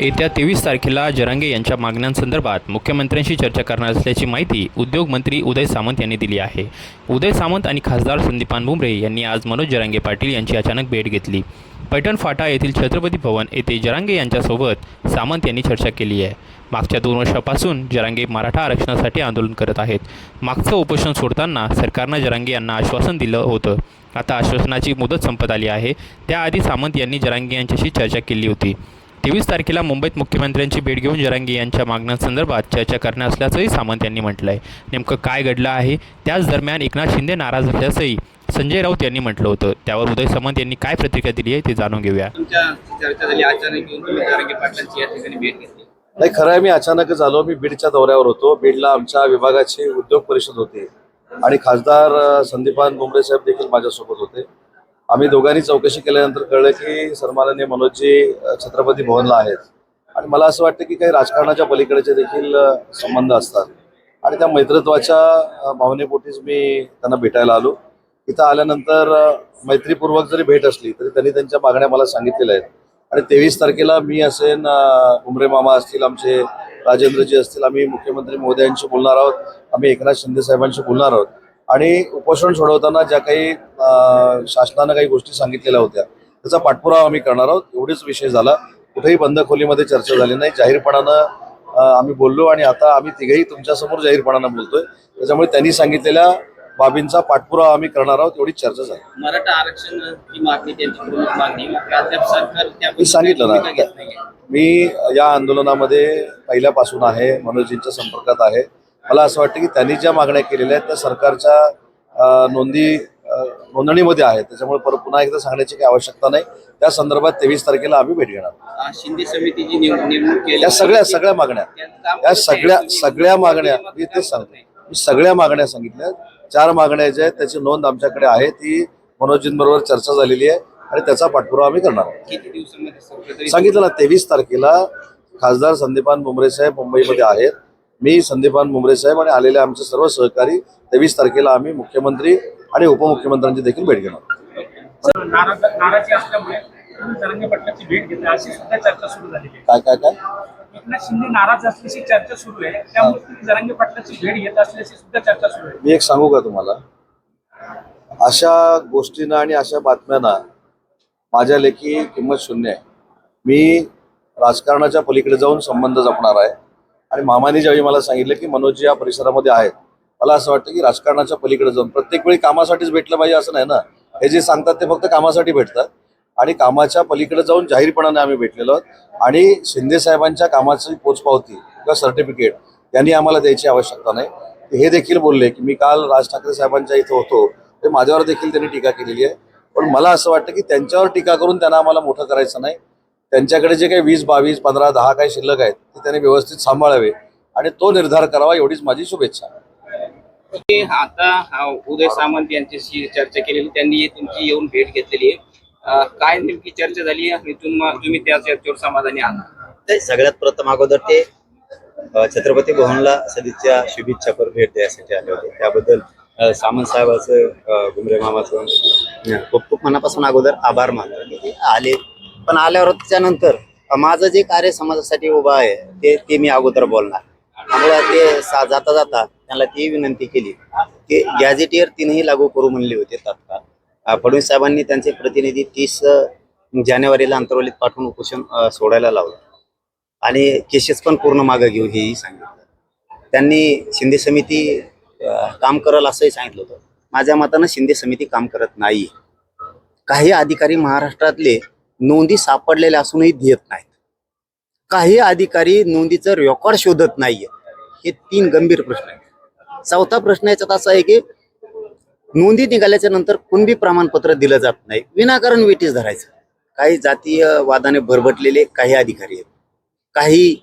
येत्या तेवीस तारखेला जरांगे यांच्या मागण्यांसंदर्भात मुख्यमंत्र्यांशी चर्चा करणार असल्याची माहिती उद्योगमंत्री उदय सामंत यांनी दिली आहे. उदय सामंत आणि खासदार संदीपान भुमरे यांनी आज मनोज जरांगे पाटील यांची अचानक भेट घेतली. पैठण फाटा येथील छत्रपती भवन येथे जरांगे यांच्यासोबत सामंत यांनी चर्चा केली आहे. मागच्या दोन वर्षापासून जरांगे मराठा आरक्षणासाठी आंदोलन करत आहेत. मागचं उपोषण सोडताना सरकारनं जरांगे यांना आश्वासन दिलं होतं. आता आश्वासनाची मुदत संपत आली आहे. त्याआधी सामंत यांनी जरांगे यांच्याशी चर्चा केली होती. तेवीस तारखेला मुंबईत मुख्यमंत्र्यांची भेट घेऊन जरांगे यांच्या मागण्यांसंदर्भात चर्चा करणार असल्याचंही सामंत यांनी म्हटलं आहे नेमकं काय घडलं आहे? त्याच दरम्यान एकनाथ शिंदे नाराज असल्याचंही संजय राऊत यांनी म्हटलं होतं. त्यावर उदय सामंत यांनी काय प्रतिक्रिया दिली आहे ते जाणून घेऊया. नाही खरं आहे मी अचानकच आलो. मी बीडच्या दौऱ्यावर होतो. बीडला आमच्या विभागाची उद्योग परिषद होती. आणि खासदार संदीपान भुमरे साहेब देखील माझ्यासोबत होते. आम्ही दोघांनी चौकशी केल्यानंतर कळलं की सन्माननीय मनोजी छत्रपती भवनला आहेत. आणि मला असं वाटतं की काही राजकारणाच्या पलीकडचे देखील संबंध असतात. आणि त्या मैत्रत्वाच्या भावनेपोटीच मी त्यांना भेटायला आलो. इथं आल्यानंतर मैत्रीपूर्वक जरी भेट असली तरी त्यांनी त्यांच्या मागण्या मला सांगितलेल्या आहेत. आणि तेवीस तारखेला मी असेन उमरे मामा असतील आमचे राजेंद्रजी असतील आम्ही मुख्यमंत्री महोदयांशी बोलणार आहोत. आम्ही एकनाथ शिंदे साहेबांशी बोलणार आहोत. आणि उपोषण सोडवताना ज्या काही शासनानं काही गोष्टी सांगितलेल्या होत्या त्याचा पाठपुरावा आम्ही करणार आहोत. एवढेच विषय झाला. कुठेही बंद खोलीमध्ये चर्चा झाली नाही. जाहीरपणानं आम्ही बोललो आणि आता आम्ही तिघेही तुमच्यासमोर जाहीरपणानं बोलतोय. त्याच्यामुळे त्यांनी सांगितलेल्या बाबींचा पाठपुरावा आम्ही करणार आहोत. एवढीच चर्चा झाली. मराठा आरक्षण ही मी सांगितलं ना. मी या आंदोलनामध्ये पहिल्यापासून आहे मनोजींच्या संपर्कात आहे. मला असं वाटतं की त्यांनी ज्या मागण्या केलेल्या आहेत त्या सरकारच्या नोंदी नोंदणीमध्ये आहेत. त्याच्यामुळे परत पुन्हा एकदा सांगण्याची काही आवश्यकता नाही. त्या संदर्भात तेवीस तारखेला आम्ही भेट घेणार शिंदे समितीची नेमणूक केली या सगळ्या सगळ्या मागण्या या सगळ्या. सगळ्या मागण्या मग मी तेच सांगतो. मी सगळ्या मागण्या सांगितल्या. चार मागण्या ज्या आहेत त्याची नोंद आमच्याकडे आहे. ती मनोजींबरोबर चर्चा झालेली आहे आणि त्याचा पाठपुरावा आम्ही करणार आहोत. सांगितलं ना तेवीस तारखेला खासदार संदीपान मुंबरे साहेब मुंबईमध्ये आहेत. मी संदीपान मुंबरे साहेब आणि आलेले आमचे सर्व सहकारी तेवीस तारखेला आम्ही मुख्यमंत्री आणि उपमुख्यमंत्र्यांची देखील भेट घेणार काय काय काय? मी एक सांगू का तुम्हाला? अशा गोष्टींना आणि अशा बातम्यांना माझ्या लेखी किंमत शून्य आहे. मी राजकारणाच्या पलीकडे जाऊन संबंध जपणार आहे. आणि मामाने ज्यावेळी मला सांगितलं की मनोजी या परिसरामध्ये आहेत मला असं वाटतं की राजकारणाच्या पलीकडे जाऊन प्रत्येक वेळी कामासाठीच भेटलं पाहिजे असं नाही ना? हे जे सांगतात ते फक्त कामासाठी भेटतात. आणि कामाच्या पलीकडे जाऊन जाहीरपणाने आम्ही भेटलेलो आहोत. आणि शिंदे साहेबांच्या कामाची पोचपावती किंवा सर्टिफिकेट यांनी आम्हाला द्यायची आवश्यकता नाही. हे देखील बोलले की मी काल राज ठाकरे साहेबांच्या इथं होतो. ते माझ्यावर देखील त्यांनी टीका केलेली आहे. पण मला असं वाटतं की त्यांच्यावर टीका करून त्यांना आम्हाला मोठं करायचं नाही. त्यांच्याकडे जे काही वीस बावीस पंधरा दहा काही शिल्लक आहेत ते त्यांनी व्यवस्थित सांभाळावे आणि तो निर्धार करावा एवढीच माझी शुभेच्छा. आता हा, उदय सामंत यांच्याशी चर्चा केलेली त्यांनी तुमची येऊन भेट घेतलेली आहे. काय नेमकी चर्चा झाली तुम्ही त्या चर्चेवर समाधानी आहात. ते सगळ्यात प्रथम अगोदर ते छत्रपती भवनला सदिच्छा शुभेच्छापर भेट द्यायसाठी आले होते. त्याबद्दल सामंत साहेबाचं अ, गुमरे मामाचं खूप खूप मनापासून अगोदर आभार मानतो. ते आले पण आल्यावर त्याच्यानंतर माझं जे कार्य समाजासाठी उभं आहे ते ते मी अगोदर बोलणार. त्यामुळे ते सा जाता जाता त्यांना ती विनंती केली की गॅझेटियर तीनही लागू करू म्हणले होते तात्काळ. फडणवीस साहेबांनी त्यांचे प्रतिनिधी तीस जानेवारीला अंतर्वलीत पाठवून उपोषण सोडायला लावलं. आणि केसेस पण पूर्ण मागं घेऊ हेही सांगितलं. त्यांनी शिंदे समिती काम करल असंही सांगितलं होतं. माझ्या मतानं शिंदे समिती काम करत नाही. काही अधिकारी महाराष्ट्रातले नोंदी सापडलेल्या असूनही देत नाहीत. काही अधिकारी नोंदीचं रेकॉर्ड शोधत नाहीये. हे तीन गंभीर प्रश्न आहेत. चौथा प्रश्न याच्यात असा आहे की नोंदी निघाल्याच्या नंतर कुणबी प्रमाणपत्र दिलं जात नाही. विनाकारण वेटीस धरायचं. काही जातीय वादाने भरभटलेले काही अधिकारी आहेत. काही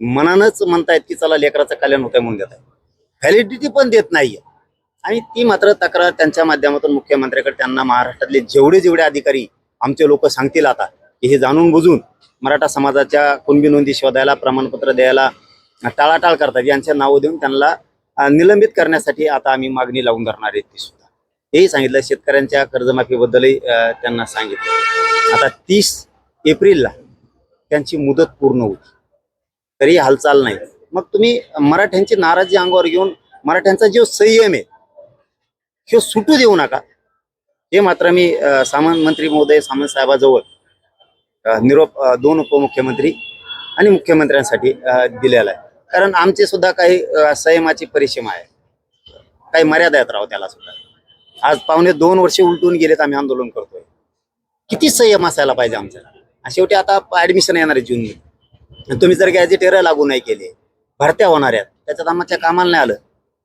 मनानच म्हणतायत की चला लेकराचं कल्याण होतंय म्हणून देत आहे व्हॅलिडिटी पण देत नाहीये. आणि ती मात्र तक्रार त्यांच्या माध्यमातून मुख्यमंत्र्याकडे त्यांना महाराष्ट्रातले जेवढे जेवढे अधिकारी आमचे लोक सांगतील आता की हे जाणून बुजून मराठा समाजाच्या कुणबी नोंदी शोधायला प्रमाणपत्र द्यायला टाळाटाळ करतात. यांच्या नावं देऊन त्यांना निलंबित करण्यासाठी आता आम्ही मागणी लावून धरणार आहे ती सुद्धा. हेही सांगितलं. शेतकऱ्यांच्या कर्जमाफीबद्दलही त्यांना सांगितलं. आता तीस एप्रिलला त्यांची मुदत पूर्ण होती तरी हालचाल नाही. मग तुम्ही मराठ्यांची नाराजी अंगावर घेऊन मराठ्यांचा जो संयम आहे तो सुटू देऊ नका. हे मात्र मी सामान मंत्री महोदय सामंत साहेबाजवळ निरोप दोन उपमुख्यमंत्री आणि मुख्यमंत्र्यांसाठी दिलेला आहे. कारण आमचे सुद्धा काही संयमाची परिसीमा आहे. काही मर्यादा आहेत राव त्याला सुद्धा. आज पावणे दोन वर्ष उलटून गेलेत आम्ही आंदोलन करतोय. किती संयम असायला पाहिजे आमच्या शेवटी आता ऍडमिशन येणार आहे जून तुम्ही जर गॅजेटेर लागू नाही केले भरत्या होणार आहेत त्याच्यात आम्हाला कामाला नाही आलं.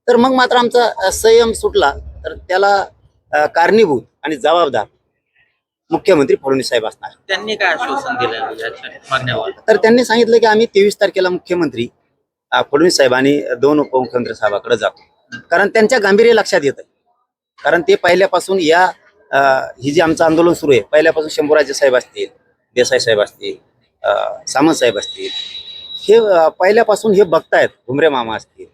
तर मग मात्र आमचा संयम सुटला. तर त्याला कारणीभूत आणि जबाबदार मुख्यमंत्री फडणवीस साहेब असणार. त्यांनी काय आश्वासन दिलं याच्या तर त्यांनी सांगितलं की आम्ही तेवीस तारखेला मुख्यमंत्री अ, फडणवीस साहेब आणि दोन उपमुख्यमंत्री साहेबाकडे जातो. कारण त्यांच्या गांभीर्य लक्षात येतं कारण ते पहिल्यापासून या अ, ही जी आमचं आंदोलन सुरू आहे पहिल्यापासून शंभूराजे साहेब असतील देसाई साहेब असतील अ, सामंत साहेब असतील हे अ, पहिल्यापासून हे बघतायत घुमरे मामा असतील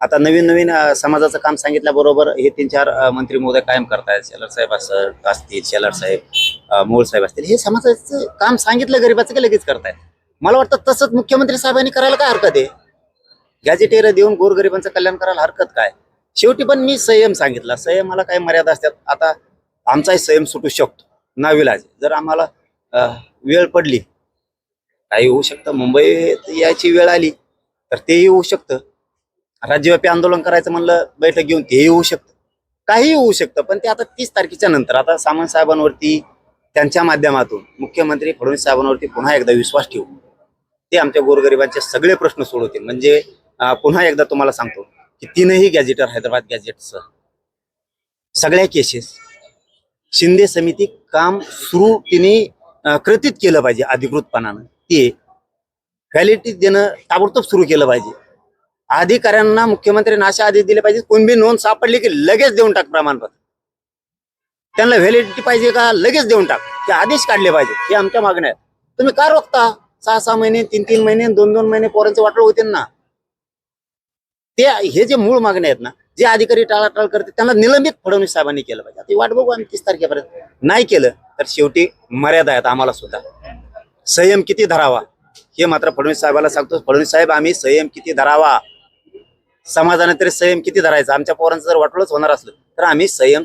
आता नवीन नवीन समाजाचं काम सांगितल्याबरोबर हे तीन चार मंत्री महोदय कायम करतायत. शेलर साहेब असं असतील शेलर साहेब मोळ साहेब असतील. हे समाजाचं काम सांगितलं गरीबाचं की लगेच करतायत? मला वाटतं तसंच मुख्यमंत्री साहेबांनी करायला काय हरकत आहे? गॅजेटेर देऊन गोरगरिबांचं कल्याण करायला हरकत काय? शेवटी पण मी संयम सांगितला. संयमाला काही मर्यादा असतात. आता आमचाही संयम सुटू शकतो. नाविलाज जर आम्हाला वेळ पडली काही होऊ शकतं. मुंबईत यायची वेळ आली तर तेही होऊ शकतं. राज्यव्यापी आंदोलन करायचं म्हणलं बैठक घेऊन तेही होऊ शकतं. काही होऊ शकतं पण ते आता तीस तारखेच्या नंतर. आता सामंत साहेबांवरती त्यांच्या माध्यमातून मुख्यमंत्री फडणवीस साहेबांवरती पुन्हा एकदा विश्वास ठेवू. ते आमच्या गोरगरिबांचे सगळे प्रश्न सोडवतील. म्हणजे पुन्हा एकदा तुम्हाला सांगतो की तीनही गॅजेटर हैदराबाद गॅजेटसह सगळ्या केसेस शिंदे समिती काम सुरू तिने कृतीत केलं पाहिजे अधिकृतपणानं. ते व्हॅलिडिटी देणं ताबडतोब सुरू केलं पाहिजे. अधिकाऱ्यांना मुख्यमंत्री अशा आदेश दिले पाहिजे. कोणबी नोंद सापडली की लगेच देऊन टाक प्रमाणपत्र. त्यांना व्हॅलिडिटी पाहिजे का? लगेच देऊन टाक. ते आदेश काढले पाहिजे. हे आमच्या मागण्या आहेत. तुम्ही का रोखता? सहा सहा महिने तीन तीन महिने दोन दोन महिने पोरांचे वाटलं होते ना. ते हे जे मूळ मागण्या आहेत ना जे अधिकारी टाळाटाळ करते त्यांना निलंबित फडणवीस साहेबांनी केलं पाहिजे. आता वाट बघू आम्ही तीस तारखेपर्यंत. नाही केलं तर शेवटी मर्यादा आहेत आम्हाला सुद्धा. संयम किती धरावा? हे मात्र फडणवीस साहेबाला सांगतो. फडणवीस साहेब आम्ही संयम किती धरावा? समाजाने तरी संयम किती धरायचा? आमच्या पोरांचं जर वाटोळच होणार असलं तर आम्ही संयम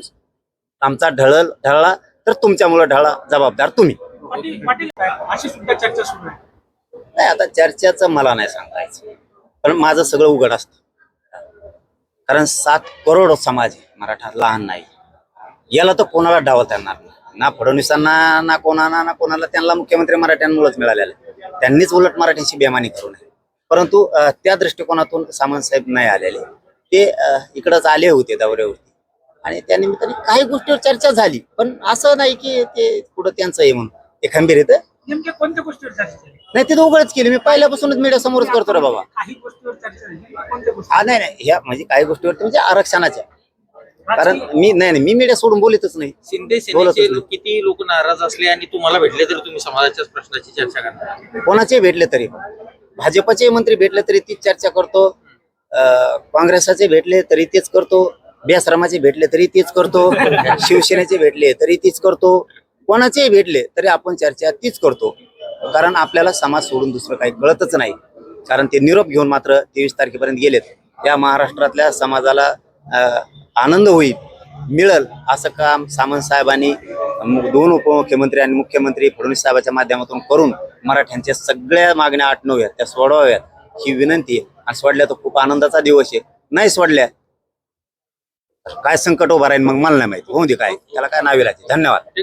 आमचा ढळल ढळला तर तुमच्यामुळे ढळा जबाबदार तुम्ही. पाटील पाटील साहेब, अशी सुद्धा चर्चा सुरू आहे. नाही आता चर्चेचं मला नाही सांगायचं. पण माझं सगळं उघड असतं. कारण सात करोड समाज मराठा लहान नाही. याला तर कोणाला डावता येणार नाही? ना फडणवीसांना ना कोणाला ना कोणाला त्यांना मुख्यमंत्री मराठ्यांमुळेच मिळालेलं. त्यांनीच उलट मराठ्यांची बेमानी करू नये परंतु त्या दृष्टिकोनातून सामंत साहेब नाही आलेले. ते इकडंच आले होते दौऱ्यावरती. आणि त्या निमित्ताने काही गोष्टीवर चर्चा झाली. पण असं नाही की ते पुढं त्यांचं आहे म्हणून. ते खंबीर येतं नेमक्या कोणत्या गोष्टीवर चर्चा झाली? नाही ते उघडच केली. मी पहिल्यापासूनच मीडिया समोरच करतो रे बाबा. काही गोष्टीवर चर्चा झाली नेमक्या कोणत्या गोष्टी हा नाही नाही. ह्या म्हणजे काही गोष्टीवरती म्हणजे आरक्षणाच्या कारण मी नाही नाही. मी मीडिया सोडून बोलतच नाही. शिंदे सेनेचे. लोक- किती लोक नाराज असले आणि तुम्हाला भेटले तरी तुम्ही समाजाच्याच प्रश्नाची चर्चा करणार. कोणाचे भेटले तरी. भाजपचे मंत्री भेटले तरी तीच चर्चा करतो. काँग्रेसाचे भेटले तरी तेच करतो. बेआश्रमाचे भेटले तरी तेच करतो. शिवसेनेचे भेटले तरी तीच करतो. कोणाचेही भेटले तरी आपण चर्चा तीच करतो. कारण आपल्याला समाज सोडून दुसरं काही कळतच नाही. कारण ते निरोप घेऊन मात्र तेवीस तारखेपर्यंत गेलेत. या महाराष्ट्रातल्या समाजाला आनंद होईल मिळल असं काम सामंत साहेबांनी दोन उपमुख्यमंत्री आणि मुख्यमंत्री फडणवीस साहेबांच्या माध्यमातून करून मराठ्यांच्या सगळ्या मागण्या आठ आटणव्यात त्या सोडवाव्यात ही विनंती आहे. आणि सोडल्या तर खूप आनंदाचा दिवस आहे. नाही सोडल्या काय संकट उभा राहील मग मला नाही माहिती. होऊ दे काय. त्याला काय नावे धन्यवाद.